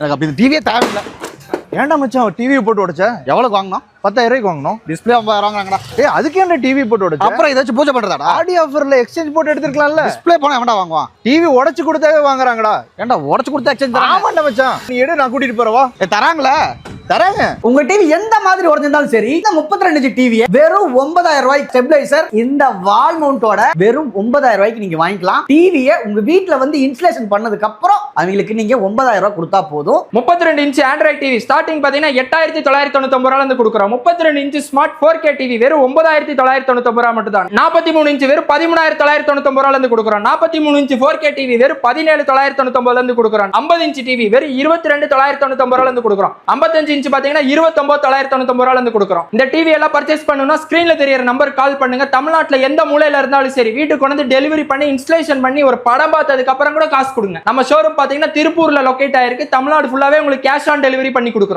எனக்கு அப்படி இந்த டிவியே தேவையில்லை. ஏன்டா மச்சான் டிவி போட்டு உடைச்ச? எவ்வளோக்கு வாங்கினோம்? பத்தாயிரம் ரூபாய்க்கு வாங்கணும் டிஸ்பிளே ஐம்பதாயிரம் வாங்குறாங்கடா. ஏய் அதுக்கு ஏன்டா டிவி போட்டு உடைச்ச? அப்புறம் ஏதாச்சும் பூஜை பண்றதாடா? ஆடி ஆஃபர்ல எக்ஸ்சேஞ்ச் போட்டு எடுத்துருக்கலாம்ல. டிஸ்பிளே போனா எவன்டா வாங்குவான்? டிவி உடைச்சு கொடுத்தாவே வாங்குறாங்கடா. ஏன்டா உடச்சு கொடுத்து எக்ஸ்சேஞ்ச் ஆமாண்டா மச்சான். நீ எடு நான் கூட்டிட்டு போறவா ஏய், தராங்களே? தரேங்க. உங்க டிவி எந்த மாதிரி உடஞ்சிருந்தாலும் சரி இந்த முப்பத்தி ரெண்டு இன்ச்சு டிவி வெறும் ஒன்பதாயிரம் ரூபாய்க்கு ஸ்டெபிளைசர் இந்த வால் மவுண்டோட வெறும் ஒன்பதாயிரம் ரூபாய்க்கு நீங்க வாங்கிக்கலாம். டிவியை உங்க வீட்ல வந்து இன்ஸ்டலேஷன் பண்ணதுக்கு அப்புறம் அவங்களுக்கு நீங்க ஒன்பதாயிரம் ரூபாய் கொடுத்தா போதும். முப்பத்தி ரெண்டு இன்ச் ஆண்ட்ராய்ட் டிவி ஸ்டார்டிங் பார்த்தீங்கன்னா எட்டாயிரத்தி தொள்ளாயிரத்தி தொண்ணூத்தொம்பது ரூபாய் கொடுக்குறோம். முப்பத்தி ரெண்டு inch smart four K TV வெறும் ஒன்பதாயிரத்தி தொள்ளாயிரத்தி தொண்ணூத்தொம்பது ரூபா மட்டும் தான் நாற்பத்தி மூணு இன்ச் வெறும் பதிமூணாயிரத்தி தொள்ளாயிரத்தி தொண்ணூத்தொம்பது ரூபாய் இருந்து கொடுக்குறோம். நாற்பத்தி மூணு இன்ச்சு ஃபோர் கே டிவி வெறும் பதினேழு தொள்ளாயிரத்தி தொண்ணூத்தி இருந்து கொடுக்குறோம். ஐம்பது இன்ச்சு டிவி வெறும் இருபத்தி ரெண்டு தொள்ளாயிரத்தி தொண்ணூத்தி ரூபாய் இருந்து கொடுக்குறோம். ஐம்பத்தஞ்சு இன்ச் பார்த்தீங்கன்னா இருபத்தொன்பது தொள்ளாயிரத்தி தொண்ணூத்தி ரூபாய் இருந்து கொடுக்குறோம். இந்த டிவி எல்லாம் பர்ச்சேஸ் பண்ணணும்னா ஸ்கிரீன்ல தெரியற நம்பர் கால் பண்ணுங்க. தமிழ்நாட்டில் எந்த மூலையில இருந்தாலும் சரி வீட்டுக்கு கொண்டு வந்து டெலிவரி பண்ணி இன்ஸ்டலேஷன் பண்ணி ஒரு படம் பார்த்ததுக்கு அப்புறம் கூட காசு கொடுங்க. நம்ம ஷோரூம் பார்த்து பார்த்தீங்கன்னா திருப்பூர்ல லொக்கேட் ஆயிருக்கு. தமிழ்நாடு ஃபுல்லாவே உங்களுக்கு கேஷ் ஆன் டெலிவரி பண்ணி கொடுக்குறோம்.